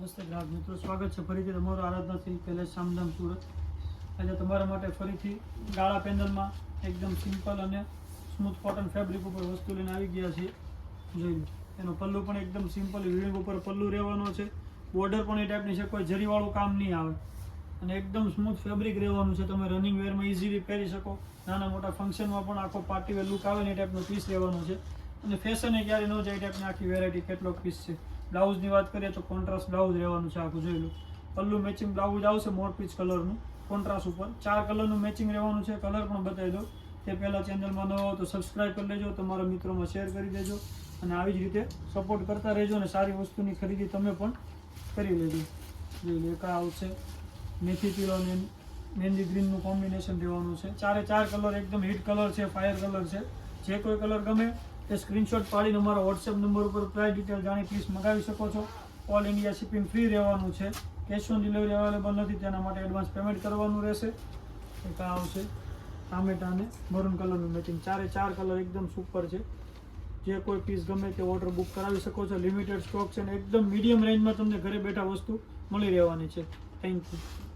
નમસ્તે ગ્રાહક મિત્રો, સ્વાગત છે. ફરીથી તમારું આરાધના સિલ્ક પેલેસ સામધામ સુરત. આજે તમારા માટે ફરીથી ગાળા પેનલમાં એકદમ સિમ્પલ અને સ્મૂથ કોટન ફેબ્રિક ઉપર વસ્તુ લઈને આવી ગયા છીએ. જોઈ લો, એનો પલ્લુ પણ એકદમ સિમ્પલ વિડિંગ ઉપર પલ્લુ રહેવાનો છે. બોર્ડર પણ એ ટાઈપની છે, કોઈ જરીવાળું કામ નહીં આવે. અને એકદમ સ્મૂથ ફેબ્રિક રહેવાનું છે. તમે રનિંગ વેરમાં ઇઝીલી પહેરી શકો. નાના મોટા ફંક્શનમાં પણ આખો પાર્ટી વેર લુક આવે ને એ ટાઈપનો પીસ રહેવાનો છે. અને ફેશન ક્યારે ન જાય ટાઈપની આખી વેરાયટી કેટલોક પીસ છે. બ્લાઉઝની વાત કરીએ તો કોન્ટ્રાસ્ટ બ્લાઉઝ રહેવાનું છે આખું, જોઈ લો. પલ્લું મેચિંગ બ્લાઉઝ આવશે મોર પીચ કલરનું કોન્ટ્રાસ્ટ ઉપર. ચાર કલરનું મેચિંગ રહેવાનું છે કલર પણ બતાવી દો તે પહેલાં ચેનલમાં ન હો તો સબસ્ક્રાઈબ કરી લેજો, તમારા મિત્રોમાં શેર કરી દેજો અને આવી જ રીતે સપોર્ટ કરતા રહેજો અને સારી વસ્તુની ખરીદી તમે પણ કરી લેજો. જોઈ લો આવશે. મેથી પીળો અને મહેંદી ગ્રીનનું કોમ્બિનેશન રહેવાનું છે. ચારે ચાર કલર એકદમ હિટ કલર છે ફાયર કલર છે. જે કોઈ કલર ગમે તે સ્ક્રીનશોટ પાડીને અમારા વોટ્સએપ નંબર ઉપર પ્રાઇસ ડિટેલ જાણી પીસ મગાવી શકો છો. ઓલ ઇન્ડિયા શિપિંગ ફ્રી રહેવાનું છે. કેશ ઓન ડિલિવરી અવેલેબલ નથી, તેના માટે એડવાન્સ પેમેન્ટ કરવાનું રહેશે. એક આ આવશે. ટામેટા અને મરૂન કલરનું મેચિંગ ચારે ચાર કલર એકદમ સુપર છે. જે કોઈ પીસ ગમે તે ઓર્ડર બુક કરાવી શકો છો. લિમિટેડ સ્ટોક છે અને એકદમ મીડિયમ રેન્જમાં તમને ઘરે બેઠા વસ્તુ મળી રહેવાની છે. Thank you